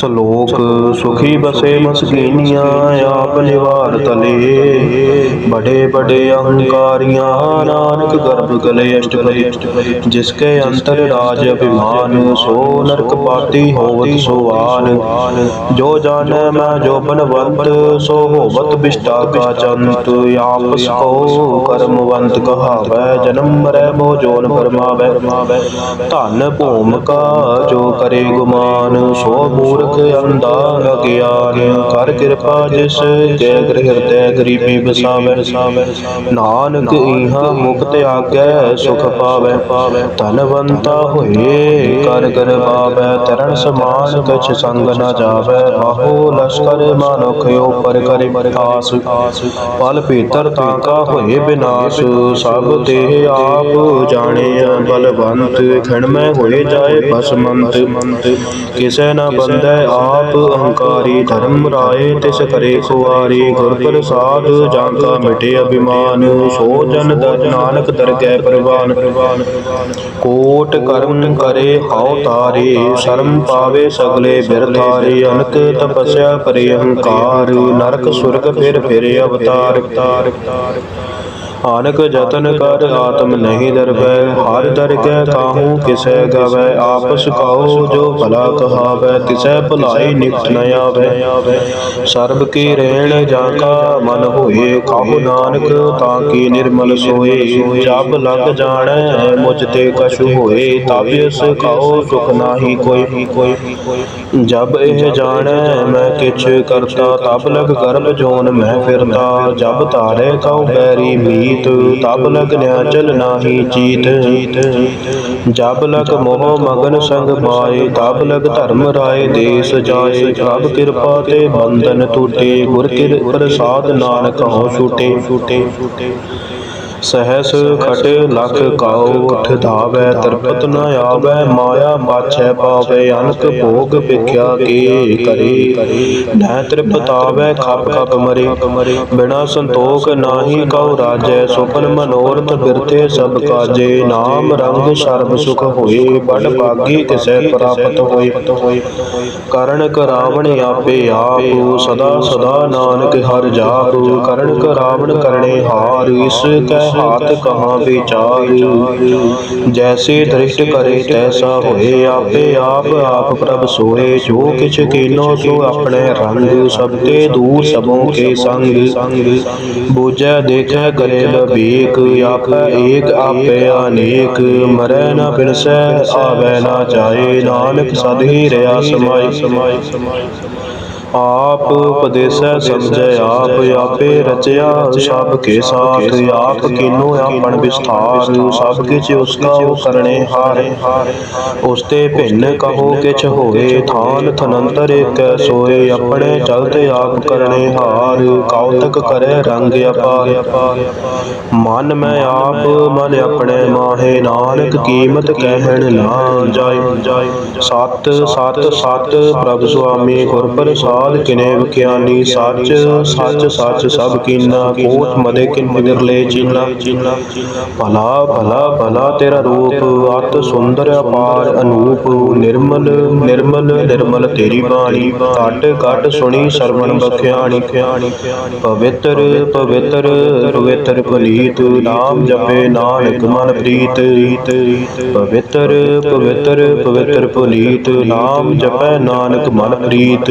ਸ਼ਲੋਕ ਸੁਖੀ ਬਸੇ ਮਸਕੀਨੀਆਂ, ਆਪ ਨਿਵਾਰ ਤਲੇ। ਬੜੇ ਬੜੇ ਅਹੰਕਾਰੀਆਂ, ਨਾਨਕ ਗਰਭ ਗਲੇ ਅਸ਼ਟਪਦੀ। ਜਿਸ ਕੇ ਅੰਤਰ ਰਾਜ ਅਭਿਮਾਨ, ਸੋ ਨਰਕ ਪਾਤੀ ਹੋਵਤ ਸੁਆਨ। ਜੋ ਜਾਣੈ ਮੈਂ ਜੋ ਬਨਵੰਤ ਸੋ ਹੋਵਤ ਬਿਸ਼ਟਾ ਕਾ ਚੰਤ। ਆਪਸ ਕੋ ਕਰਮਵੰਤ ਕਹਾਵੈ, ਜਨਮ ਮਰੈ ਮੋ ਜੋਨ ਫਰਮਾਵੈ। ਧਨ ਭੂਮਿਕਾ ਜੋ ਕਰੇ ਗੁਮਾਨ, ਸੋ ਮੂਰਖ ਅੰਧਾ ਅਗਿਆਨ ਕਰ ਕਿਰਪਾ ਜਿਸ ਕੇ ਗ੍ਰਹਿ ਹਿਰਦੈ ਗਰੀਬੀ ਬਸਾਵੈ ਨਾਨਕ ਇਹਾਂ ਮੁਕਤ ਆਗੈ ਸੁਖ ਪਾਵੈ। ਧਨਵੰਤਾ ਹੋਏ, ਕਰ ਕਰ ਪਾਵੈ ਤਰਨ ਸਮਾਨ ਕਛ ਸੰਗ ਨ ਜਾਵੈ। ਬਾਹੋ ਲਸ਼ਕਰ ਮਾਨੁਖ ਉਪਰ ਕਰੇ ਆਸ ਪਲ ਭੀਤਰ ਤਾਕਾ ਹੋਏ ਬਿਨਾਸ਼। ਸਭ ਤੇ ਆਪ ਜਾਣਿਆ ਬਲਵੰਤ। ਖਿਣਮੈ ਹੋਏ ਜਾਏ ਬਸਮੰਤ। ਕਿਸੇ ਨਾ ਬੰਦੈ ਆਪ ਅਹੰਕਾਰੀ ਧਰਮ ਰਾਏ, ਤਿਸ ਕਰੇ ਖੁਆਰੀ ਗੁਰ ਪ੍ਰਸਾਦ ਜਾਂ ਕਾ ਮਿਟੇ ਅਭਿਮਾਨ, ਸੋ ਜਨ ਦਰ ਨਾਨਕ ਦਰਗਹਿ ਪ੍ਰਵਾਨ। ਕੋਟ ਕਰਮ ਕਰੇ ਹਉ ਤਾਰੇ, ਸ਼ਰਮ ਪਾਵੇ ਸਗਲੇ ਬਿਰਥਾਰੇ ਅਨਕ ਤਪਸya ਪਰੇ ਅਹੰਕਾਰ ਨਰਕ ਸੁਰਗ ਫਿਰ ਫਿਰ ਅਵਤਾਰ। ਆਨਕ ਜਤਨ ਕਰ ਆਤਮ ਨਹੀਂ ਦਰਬੈ ਹਰ ਦਰ ਕੈ ਕਾਹੂ ਕਿਸੈ ਗਵੈ ਆਪਸ ਕਹੋ ਜੋ ਭਲਾ ਕਹਾਵੈ ਤਿਸੈ ਭੁਲਾਈ ਨਿਕਟ ਨ ਆਵੈ ਸਰਬ ਕੀ ਰਹਿਣ ਜਾਂ ਕਾ ਮਨ ਹੋਏ ਕਾਹੂ ਨਾਨਕ ਤਾਂ ਕੀ ਨਿਰਮਲ ਸੋਏ ਜਬ ਲਗ ਜਾਣੈ ਮੁਝ ਤੇ ਕਛੁ ਹੋਏ ਤਬ ਇਸ ਕਹੋ ਸੁਖ ਨਾਹੀ ਕੋਈ ਜਬ ਇਹ ਜਾਣੈ ਮੈਂ ਕਿਛ ਕਰਤਾ ਤਬ ਲਗ ਗਰਭ ਜੋਨ ਮੈਂ ਫਿਰਤਾ ਜਬ ਧਾਰੇ ਕਉ ਬੈਰੀ ਮੀਤ, ਤਬ ਲਗ ਨਿਆਚਲ ਨਾਹੀ ਚੀਤ। ਜਬ ਲਗ ਮੋਹ ਮਗਨ ਸੰਗ ਮਾਏ ਤਬ ਲਗ ਧਰਮ ਰਾਏ ਦੇਸ ਜਾਏ। ਪ੍ਰਭ ਕਿਰਪਾ ਤੇ ਬੰਧਨ ਟੂਟੇ, ਗੁਰ ਕਿਰ ਪ੍ਰਸਾਦ ਨਾਨਕ ਹਉ ਛੂਟੇ। ਸਹਸ ਖਟ ਲਖ ਕਾਉ, ਉਠ ਧਾਵੈ, ਤਰਪਤ ਨ ਆਵੈ, ਮਾਇਆ ਬਾਛੈ ਪਾਵੈ, ਅਨਕ ਭੋਗ ਵਿਖਿਆ ਕੇ ਕਰੇ? ਨਹਿ ਤ੍ਰਿਪਤਾਵੈ, ਖਪ ਖਪ ਮਰੇ। ਬਿਨਾ ਸੰਤੋਖ ਨਾਹੀ ਕਉ ਰਾਜੈ, ਸੁਪਨ ਮਨੋਰਥ ਬਿਰਥੇ ਸਭ ਕਾਜੇ। ਨਾਮ ਰੰਗ ਸ਼ਰਬ ਸੁਖ ਹੋਏ ਬੜ ਭਾਗੀ ਕਿਸੈ ਪ੍ਰਾਪਤ ਹੋਏ। ਕਰਨ ਕਰਾਵਣ ਆਪੇ ਆਪ, ਸਦਾ ਸਦਾ ਨਾਨਕ ਹਰ ਜਾਪ। ਕਰਨ ਕਰਾਵਣ ਕਰਨੇ ਹਾਰ, ਇਸ ਕੈ ਹਾਥ ਕਹਾਂ ਵਿਚਾਰ, ਜੈਸੇ ਦ੍ਰਿਸ਼ਟ ਕਰੇ ਤੈਸਾ ਹੋਏ ਆਪੇ ਆਪ ਆਪ ਪ੍ਰਭ ਸੋਏ, ਜੋ ਕਿਛ ਕੀਨੋ ਸੋ ਆਪਣੇ ਰੰਗ, ਸਭ ਤੇ ਦੂਰ ਸਭੋਂ ਕੇ ਸੰਗ। ਬੂਝੈ, ਦੇਖੈ, ਕਰੇ ਬੀਕ ਆਪੈ ਏਕ, ਆਪੇ ਅਨੇਕ, ਮਰੈ ਨਾ ਬਿਨਸੈ, ਆਵੈ ਨਾ ਜਾਏ, ਨਾਨਕ ਸਦ ਹੀ ਰਿਆ ਸਮਾਈ। ਆਪ ਉਪਦੇਸੈ ਸਮਝੈ, ਆਪ ਆਪੇ ਰਚਿਆ, ਸਭ ਕੇ ਸਾਥ ਆਪ ਕੀਨੋ ਆਪਣ ਵਿਸਥਾਰ, ਸਭ ਕਿਛ ਉਸਕਾ ਉਹ ਕਰਨੇ ਹਾਰ। ਉਸ ਭਿੰਨ ਕਹੋ ਕਿਛ ਹੋਏ ਥਾਨ ਥਨੰਤਰ ਏਕੈ ਸੋਏ, ਆਪਣੇ ਚਲਤੇ ਆਪ ਕਰਨੇ ਹਾਰ। ਕੌਤਕ ਕਰੇ ਰੰਗ ਅਪਾਰ। ਮਨ ਮੈਂ ਆਪ, ਮਨ ਆਪਣੇ ਮਾਹੇ, ਨਾਨਕ ਕੀਮਤ ਕਹਿਣ ਨਾ ਜਾਏ। ਸਤ ਸਤ ਸਤ ਪ੍ਰਭ ਸੁਆਮੀ ਗੁਰ ਪ੍ਰਸਾਦ। ਕਿਨੇ ਵਿਖਿਆਨੀ ਸੱਚ ਸੱਚ ਸੱਚ, ਸਭ ਕੀਨਾ, ਕੋਟ ਮਦੇ ਕਿਨ ਮਗਰਲੇ ਚੀਨਾ। ਭਲਾ ਭਲਾ ਭਲਾ ਤੇਰਾ ਰੂਪ, ਅਤ ਸੁੰਦਰ ਅਪਾਰ ਅਨੂਪ, ਨਿਰਮਲ ਨਿਰਮਲ ਨਿਰਮਲ ਤੇਰੀ ਬਾਣੀ। ਘਟ ਘਟ ਸੁਣੀ ਸਰਵਣ ਬਖਿਆਣੀ। ਪਵਿੱਤਰ ਪਵਿੱਤਰ ਪਵਿੱਤਰ ਪੁਨੀਤ ਨਾਮ ਜਪੇ ਨਾਨਕ ਮਨ ਪ੍ਰੀਤ। ਪਵਿੱਤਰ ਪਵਿੱਤਰ ਪਵਿੱਤਰ ਪੁਨੀਤ ਨਾਮ ਜਪੈ ਨਾਨਕ ਮਨ ਪ੍ਰੀਤ।